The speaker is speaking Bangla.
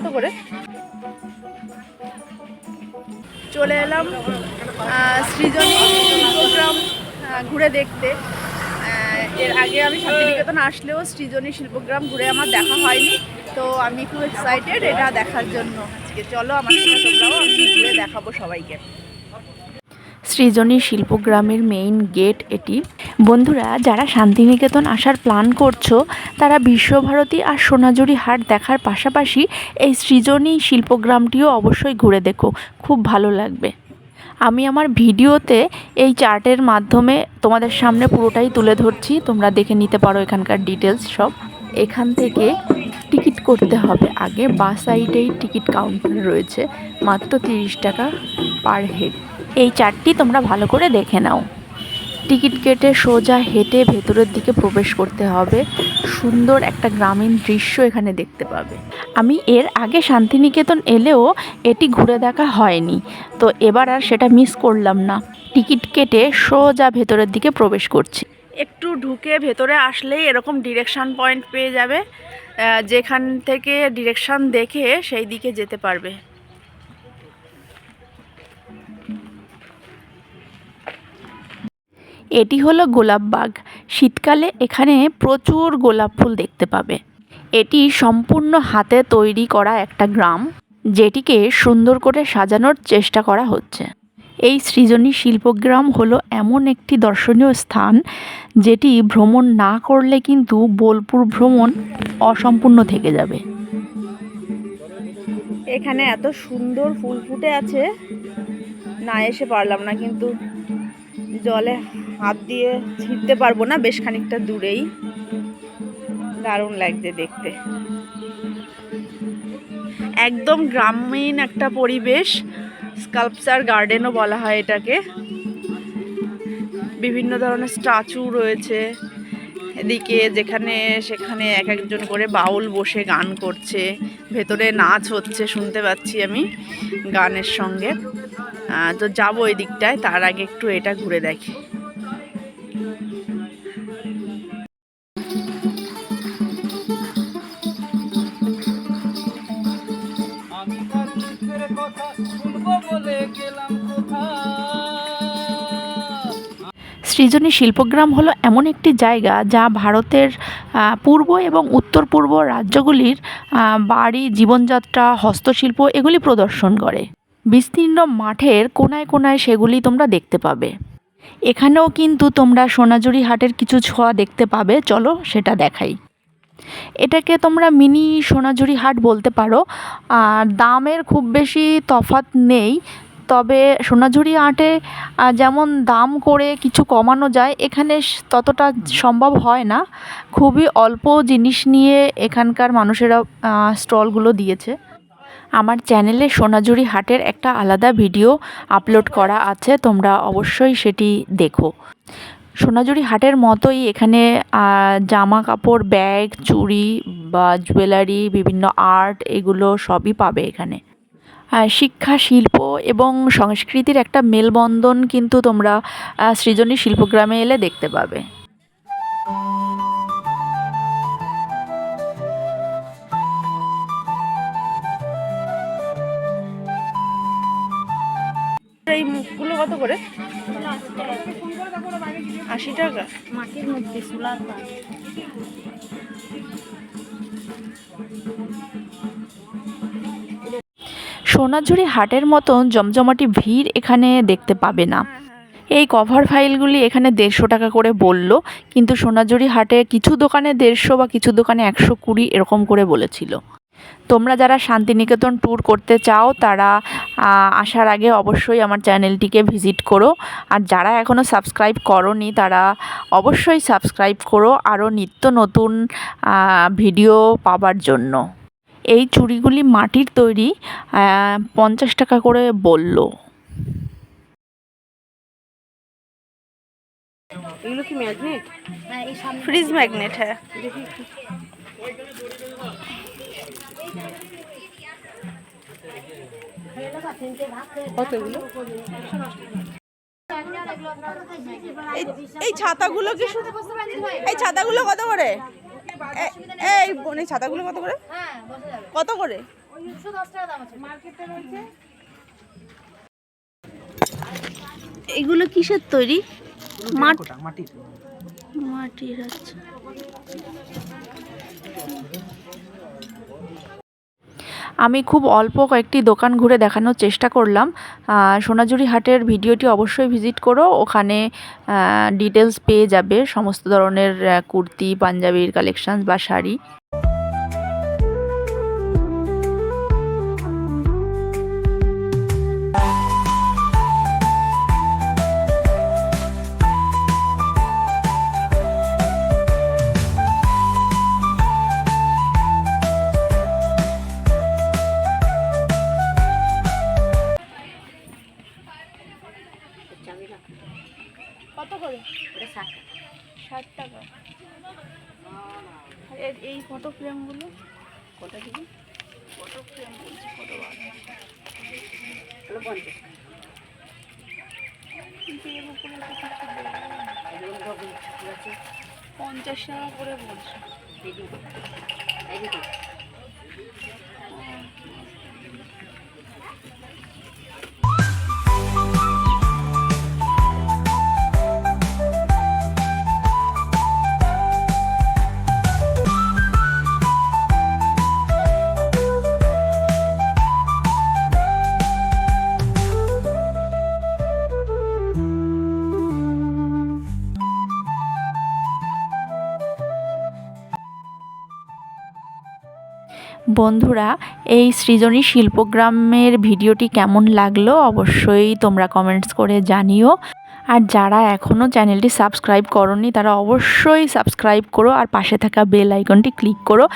কত করে। চলে এলাম সৃজনী শিল্পগ্রাম ঘুরে দেখতে। এর আগে আমি শান্তিনিকেতন আসলেও সৃজনী শিল্পগ্রাম ঘুরে আমার দেখা হয়নি, তো আমি খুব এক্সাইটেড এটা দেখার জন্য। আজকে চলো, আমার তোমরাও আমি ঘুরে দেখাবো সবাইকে। সৃজনী শিল্পগ্রামের মেইন গেট এটি। বন্ধুরা, যারা শান্তিনিকেতন আসার প্ল্যান করছ, তারা বিশ্বভারতী আর সোনাঝুরি হাট দেখার পাশাপাশি এই সৃজনী শিল্পগ্রামটিও অবশ্যই ঘুরে দেখো, খুব ভালো লাগবে। আমি আমার ভিডিওতে এই চার্টের মাধ্যমে তোমাদের সামনে পুরোটাই তুলে ধরছি, তোমরা দেখে নিতে পারো এখানকার ডিটেলস সব। এখান থেকে টিকিট করতে হবে আগে, বা সাইডেই টিকিট কাউন্টার রয়েছে, মাত্র তিরিশ টাকা পার হেড এই চার্টটি তোমরা ভালো করে দেখে নাও। টিকিট কেটে সোজা হেঁটে ভেতরের দিকে প্রবেশ করতে হবে। সুন্দর একটা গ্রামীণ দৃশ্য এখানে দেখতে পাবে। আমি এর আগে শান্তিনিকেতন এলেও এটি ঘুরে দেখা হয়নি। তো এবার আর সেটা মিস করলাম না। টিকিট কেটে সোজা ভেতরের দিকে প্রবেশ করছি। একটু ঢুকে ভেতরে আসলেই এরকম ডিরেকশান পয়েন্ট পেয়ে যাবে। যেখান থেকে ডিরেকশান দেখে সেই দিকে যেতে পারবে। এটি হলো গোলাপ বাগ। শীতকালে এখানে প্রচুর গোলাপ ফুল দেখতে পাবে। এটি সম্পূর্ণ হাতে তৈরি করা একটা গ্রাম, যেটিকে সুন্দর করে সাজানোর চেষ্টা করা হচ্ছে। এই সৃজনী শিল্পগ্রাম হলো এমন একটি দর্শনীয় স্থান, যেটি ভ্রমণ না করলে কিন্তু বোলপুর ভ্রমণ অসম্পূর্ণ থেকে যাবে। এখানে এত সুন্দর ফুল ফুটে আছে, না এসে পারলাম না কিন্তু জলে হাত দিয়ে ছিঁড়তে পারব না, বেশ খানিকটা দূরেই। দারুণ লাগছে দেখতে। একদম গ্রামীণ একটা পরিবেশ, স্কাল্পচার গার্ডেনও বলা হয় এটাকে। বিভিন্ন ধরনের স্ট্যাচু রয়েছে, এদিকে যেখানে সেখানে এক একজন করে বাউল বসে গান করছে, ভেতরে নাচ হচ্ছে, শুনতে পাচ্ছি আমি গানের সঙ্গে। তো যাব ওই দিকটায় তার আগে একটু এটা ঘুরে দেখি। সৃজনী শিল্পগ্রাম হলো এমন একটি জায়গা যা ভারতের পূর্ব এবং উত্তর পূর্ব রাজ্যগুলির বাড়ি, জীবনযাত্রা, হস্তশিল্প এগুলি প্রদর্শন করে। বিস্তীর্ণ মাঠের কোনায় কোনায় সেগুলি তোমরা দেখতে পাবে। এখানেও কিন্তু তোমরা সোনাঝুরি হাটের কিছু ছোঁয়া দেখতে পাবে। চলো সেটা দেখাই। এটাকে তোমরা মিনি সোনাঝুরি হাট বলতে পারো। আর দামের খুব বেশি তফাৎ নেই। তবে সোনাঝুরি আহ, যেমন দাম করে কিছু কমানো যায় এখানে ততটা সম্ভব হয় না। খুবই অল্প জিনিস নিয়ে এখানকার মানুষেরা স্টলগুলো দিয়েছে। আমার চ্যানেলে সোনাঝুরি হাটের একটা আলাদা ভিডিও আপলোড করা আছে তোমরা অবশ্যই সেটি দেখো। সোনাঝুরি হাটের মতোই এখানে জামা কাপড় ব্যাগ, চুড়ি বা জুয়েলারি, বিভিন্ন আর্ট এগুলো সবই পাবে এখানে। শিক্ষা, শিল্প এবং সংস্কৃতির একটা মেলবন্ধন কিন্তু তোমরা সৃজনী শিল্পগ্রামে এলে দেখতে পাবে। মুখগুলো কত করে? আশি টাকা। মাটির মধ্যে সোলার সোনাঝুরি হাটের মতন জমজমাটি ভিড় এখানে দেখতে পাবে না। এই কভার ফাইলগুলি এখানে দেড়শো টাকা করে বলল কিন্তু সোনাঝুরি হাটে কিছু দোকানে দেড়শো বা কিছু দোকানে একশো কুড়ি এরকম করে বলেছিল। তোমরা যারা শান্তিনিকেতন ট্যুর করতে চাও তারা আসার আগে অবশ্যই আমার চ্যানেলটিকে ভিজিট করো। আর যারা এখনও সাবস্ক্রাইব করনি তারা অবশ্যই সাবস্ক্রাইব করো আরও নিত্য নতুন ভিডিও পাবার জন্য। এই চুড়িগুলি মাটির তৈরি পঞ্চাশ টাকা করে বলল। এগুলো কি ম্যাগনেট হ্যাঁ এই সামনে। ফ্রিজ ম্যাগনেট হ্যাঁ। কত এগুলো এই এই ছাতাগুলো কি এই ছাতাগুলো কত করে? এই বোন এই ছাতাগুলো কত করে? কত করে? এগুলো কিসের তৈরি? মাট মাটির। মাটির আচ্ছা। আমি খুব অল্প কয়েকটি দোকান ঘুরে দেখানোর চেষ্টা করলাম। সোনাঝুরি হাটের ভিডিওটি অবশ্যই ভিজিট করো। ওখানে ডিটেলস পেয়ে যাবে। সমস্ত ধরনের কুর্তি, পাঞ্জাবির কালেকশন বা শাড়ি। কত করে? ষাট টাকা। আর এর- এই ফটো ফ্রেমগুলো কত দিবি ফটো ফ্রেম বলছি ফটো পঞ্চাশ। টাকা করে বলছে। বন্ধুরা, এই সৃজনী শিল্পগ্রামের ভিডিওটি কেমন লাগল অবশ্যই তোমরা কমেন্টস করে জানিও। আর যারা এখনও চ্যানেলটি সাবস্ক্রাইব করনি, তারা অবশ্যই সাবস্ক্রাইব করো আর পাশে থাকা বেল আইকনটি ক্লিক করো।